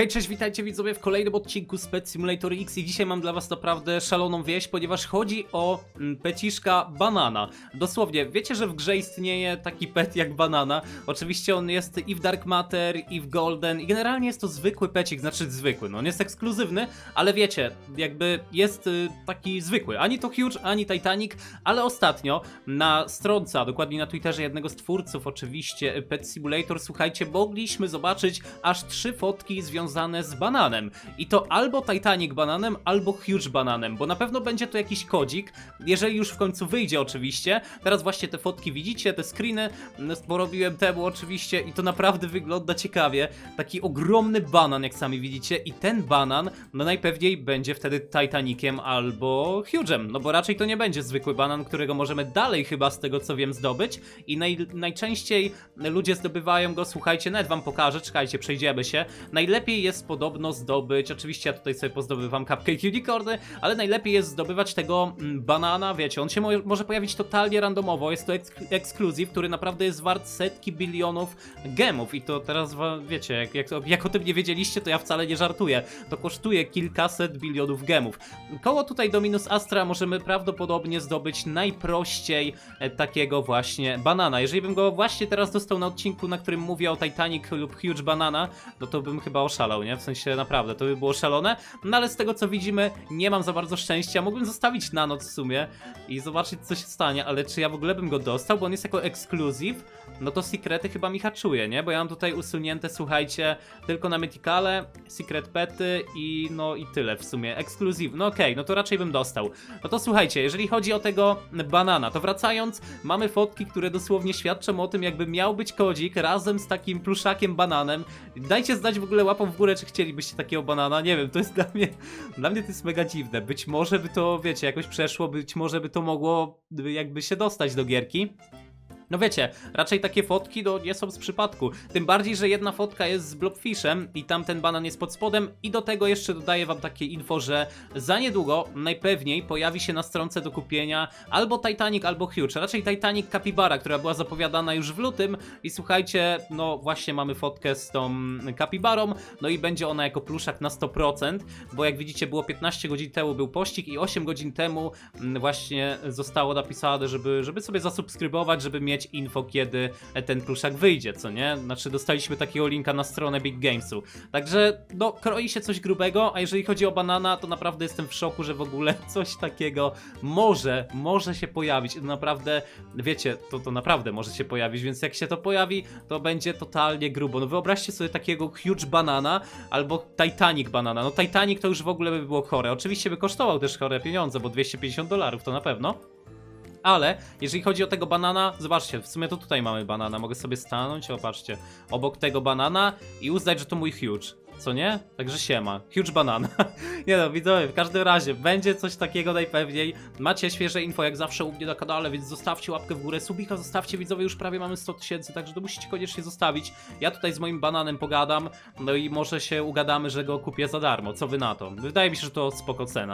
Hej, cześć, witajcie widzowie w kolejnym odcinku z Pet Simulator X i dzisiaj mam dla was naprawdę szaloną wieść, ponieważ chodzi o mm, peciszka banana. Dosłownie, wiecie, że w grze istnieje taki pet jak banana. Oczywiście on jest i w Dark Matter, i w Golden i generalnie jest to zwykły pecik, znaczy zwykły, no on jest ekskluzywny, ale wiecie, jakby jest y, taki zwykły. Ani to Huge, ani Titanic, ale ostatnio na stronce, a dokładnie na Twitterze jednego z twórców oczywiście y, Pet Simulator, słuchajcie, mogliśmy zobaczyć aż trzy fotki związane z bananem. I to albo Titanic bananem, albo Huge bananem, bo na pewno będzie to jakiś kodzik, jeżeli już w końcu wyjdzie oczywiście. Teraz właśnie te fotki widzicie, te screeny, no, porobiłem temu oczywiście i to naprawdę wygląda ciekawie. Taki ogromny banan, jak sami widzicie i ten banan, no najpewniej będzie wtedy Titaniciem albo Huge'em, no bo raczej to nie będzie zwykły banan, którego możemy dalej chyba z tego co wiem zdobyć i naj, najczęściej ludzie zdobywają go, słuchajcie, nawet wam pokażę, czekajcie, przejdziemy się. Najlepiej jest podobno zdobyć, oczywiście ja tutaj sobie pozdobywam Cupcake Unicorny, ale najlepiej jest zdobywać tego mm, banana, wiecie, on się mo może pojawić totalnie randomowo, jest to eks ekskluzyw, który naprawdę jest wart setki bilionów gemów. I to teraz, wiecie, jak, jak, jak o tym nie wiedzieliście, to ja wcale nie żartuję, to kosztuje kilkaset bilionów gemów. Koło tutaj Dominus Astra możemy prawdopodobnie zdobyć najprościej e, takiego właśnie banana. Jeżeli bym go właśnie teraz dostał na odcinku, na którym mówię o Titanic lub Huge Banana, no to bym chyba oszalał, nie? W sensie naprawdę, to by było szalone. No ale z tego co widzimy, nie mam za bardzo szczęścia. Mógłbym zostawić na noc w sumie i zobaczyć co się stanie, ale czy ja w ogóle bym go dostał, bo on jest jako ekskluzyw, no to sekrety chyba mi haczuje, nie? Bo ja mam tutaj usunięte, słuchajcie, tylko na Mythicale, secret pety i no i tyle w sumie. Ekskluzyw, no okej, no to raczej bym dostał. No to słuchajcie, jeżeli chodzi o tego banana, to wracając, mamy fotki, które dosłownie świadczą o tym, jakby miał być kodzik razem z takim pluszakiem bananem. Dajcie znać w ogóle łapą w górę, czy chcielibyście takiego banana. Nie wiem, to jest dla mnie, dla mnie to jest mega dziwne. Być może by to, wiecie, jakoś przeszło, być może by to mogło jakby się dostać do gierki. No wiecie, raczej takie fotki no, nie są z przypadku. Tym bardziej, że jedna fotka jest z Blobfishem i tam ten banan jest pod spodem i do tego jeszcze dodaję wam takie info, że za niedługo najpewniej pojawi się na stronce do kupienia albo Titanic, albo Huge. Raczej Titanic Capybara, która była zapowiadana już w lutym i słuchajcie, no właśnie mamy fotkę z tą Capibarą, no i będzie ona jako pluszak na 100%, bo jak widzicie było 15 godzin temu był pościg i 8 godzin temu właśnie zostało napisane, żeby, żeby sobie zasubskrybować, żeby mieć info, kiedy ten pluszak wyjdzie, co nie? Znaczy dostaliśmy takiego linka na stronę Big Gamesu. Także no, kroi się coś grubego, a jeżeli chodzi o banana, to naprawdę jestem w szoku, że w ogóle coś takiego może, może się pojawić. Naprawdę, wiecie, to, to naprawdę może się pojawić, więc jak się to pojawi, to będzie totalnie grubo. No wyobraźcie sobie takiego huge banana albo Titanic banana. No Titanic to już w ogóle by było chore. Oczywiście by kosztował też chore pieniądze, bo 250 dolarów to na pewno. Ale jeżeli chodzi o tego banana, zobaczcie, w sumie to tutaj mamy banana. Mogę sobie stanąć, o patrzcie, obok tego banana i uznać, że to mój huge. Co nie? Także siema. Huge banana. nie no, widzowie, w każdym razie będzie coś takiego najpewniej. Macie świeże info jak zawsze u mnie na kanale, więc zostawcie łapkę w górę. Subika zostawcie, widzowie, już prawie mamy 100 tysięcy, także to musicie koniecznie zostawić. Ja tutaj z moim bananem pogadam, no i może się ugadamy, że go kupię za darmo. Co wy na to? Wydaje mi się, że to spoko cena.